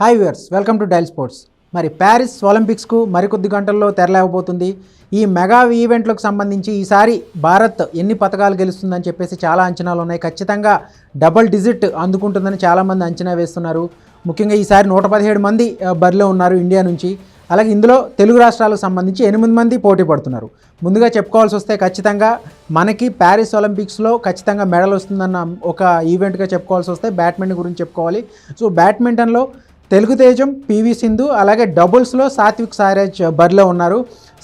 Hi viewers welcome to dial sports మరి Paris ఒలింపిక్స్కు మరికొద్ది గంటల్లో తెరలేకపోతుంది ఈ మెగా ఈవెంట్లకు సంబంధించి ఈసారి భారత్ ఎన్ని పథకాలు గెలుస్తుందని చెప్పేసి చాలా అంచనాలు ఉన్నాయి. ఖచ్చితంగా డబుల్ డిజిట్ అందుకుంటుందని చాలామంది అంచనా వేస్తున్నారు. ముఖ్యంగా ఈసారి నూట పదిహేడు మంది బరిలో ఉన్నారు ఇండియా నుంచి. అలాగే ఇందులో తెలుగు రాష్ట్రాలకు సంబంధించి ఎనిమిది మంది పోటీ పడుతున్నారు. ముందుగా చెప్పుకోవాల్సి వస్తే ఖచ్చితంగా మనకి ప్యారిస్ ఒలింపిక్స్లో ఖచ్చితంగా మెడల్ వస్తుందన్న ఒక ఈవెంట్గా చెప్పుకోవాల్సి వస్తే బ్యాడ్మింటన్ గురించి చెప్పుకోవాలి. సో బ్యాడ్మింటన్లో తెలుగు తేజం పివి సింధు అలాగే డబుల్స్లో సాత్విక్ సాయిరాజ్ బరిలో ఉన్నారు.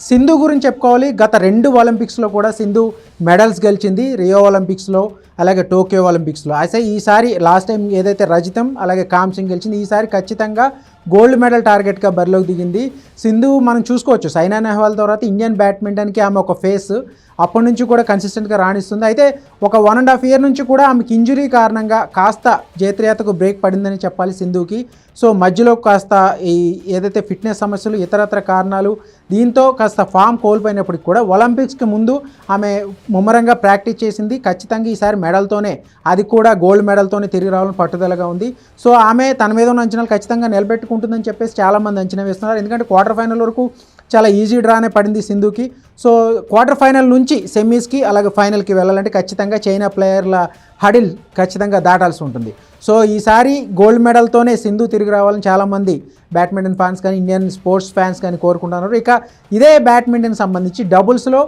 సింధు గురించి చెప్పుకోవాలి. గత రెండు ఒలింపిక్స్లో కూడా సింధు మెడల్స్ గెలిచింది. రియో ఒలింపిక్స్లో అలాగే టోక్యో ఒలింపిక్స్లో. అయితే ఈసారి లాస్ట్ టైం ఏదైతే రజితం అలాగే కామ్సింగ్ గెలిచింది ఈసారి ఖచ్చితంగా గోల్డ్ మెడల్ టార్గెట్గా బరిలోకి దిగింది. సింధు మనం చూసుకోవచ్చు. సైనా నెహ్వాల్ తర్వాత ఇండియన్ బ్యాడ్మింటన్కి ఆమె ఒక ఫేస్ అప్పటి నుంచి కూడా కన్సిస్టెంట్గా రాణిస్తుంది. అయితే ఒక వన్ అండ్ హాఫ్ ఇయర్ నుంచి కూడా ఆమెకి ఇంజురీ కారణంగా కాస్త జేత్రయాతకు బ్రేక్ పడిందని చెప్పాలి సింధుకి. సో మధ్యలో కాస్త ఈ ఏదైతే ఫిట్నెస్ సమస్యలు ఇతరత్ర కారణాలు దీంతో కాస్త ఫామ్ కోల్పోయినప్పటికి కూడా ఒలింపిక్స్కి ముందు ఆమె ముమ్మరంగా ప్రాక్టీస్ చేసింది. ఖచ్చితంగా ఈసారి మెడల్తోనే అది కూడా గోల్డ్ మెడల్తోనే తిరిగి రావాలని పట్టుదలగా ఉంది. సో ఆమె తన మీద ఉన్న అంచనాలు ఖచ్చితంగా నిలబెట్టుకుంటుందని చెప్పేసి చాలామంది అంచనా వేస్తున్నారు. ఎందుకంటే క్వార్టర్ ఫైనల్ వరకు చాలా ఈజీ డ్రానే పడింది సింధుకి. సో క్వార్టర్ ఫైనల్ నుంచి సెమీస్కి అలాగే ఫైనల్కి వెళ్ళాలంటే ఖచ్చితంగా చైనా ప్లేయర్ల హడిల్ ఖచ్చితంగా దాటాల్సి ఉంటుంది. సో ఈసారి గోల్డ్ మెడల్తోనే సింధు తిరిగి రావాలని చాలామంది బ్యాడ్మింటన్ ఫ్యాన్స్ కానీ ఇండియన్ స్పోర్ట్స్ ఫ్యాన్స్ కానీ కోరుకుంటున్నారు. ఇక ఇదే బ్యాడ్మింటన్ సంబంధించి డబుల్స్లో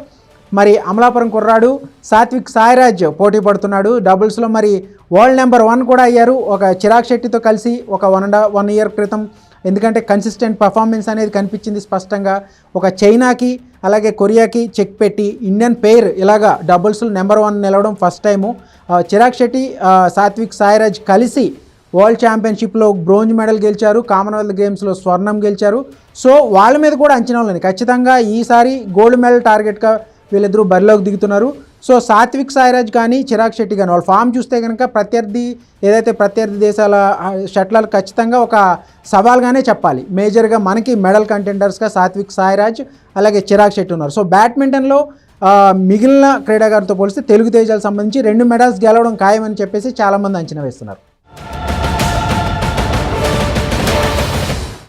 మరి అమలాపురం కుర్రాడు సాత్విక్ సాయిరాజ్ పోటీ పడుతున్నాడు. డబుల్స్లో మరి వరల్డ్ నెంబర్ వన్ కూడా అయ్యారు. ఒక చిరాగ్ శెట్టితో కలిసి ఒక వన్ అండ్ వన్ ఇయర్ క్రితం ఎందుకంటే కన్సిస్టెంట్ పర్ఫార్మెన్స్ అనేది కనిపించింది స్పష్టంగా. ఒక చైనాకి అలాగే కొరియాకి చెక్ పెట్టి ఇండియన్ పేర్ ఇలాగా డబుల్స్లో నెంబర్ వన్ నిలవడం ఫస్ట్ టైము. చిరాగ్ శెట్టి సాత్విక్ సాయిరాజ్ కలిసి వరల్డ్ ఛాంపియన్షిప్లో బ్రోంజ్ మెడల్ గెలిచారు. కామన్వెల్త్ గేమ్స్లో స్వర్ణం గెలిచారు. సో వాళ్ళ మీద కూడా అంచనా ఉన్నాయి ఖచ్చితంగా ఈసారి గోల్డ్ మెడల్ టార్గెట్గా వీళ్ళిద్దరూ బరిలోకి దిగుతున్నారు. సో సాత్విక్ సాయిరాజ్ కానీ చిరాగ్ శెట్టి కానీ వాళ్ళు ఫామ్ చూస్తే కనుక ప్రత్యర్థి ఏదైతే ప్రత్యర్థి దేశాల షట్లర్ ఖచ్చితంగా ఒక సవాల్గానే చెప్పాలి. మేజర్గా మనకి మెడల్ కంటెండర్స్గా సాత్విక్ సాయిరాజ్ అలాగే చిరాగ్ శెట్టి ఉన్నారు. సో బ్యాడ్మింటన్లో మిగిలిన క్రీడాకారులతో పోలిస్తే తెలుగు తేజాలకు సంబంధించి రెండు మెడల్స్ గెలవడం ఖాయమని చెప్పేసి చాలామంది అంచనా వేస్తున్నారు.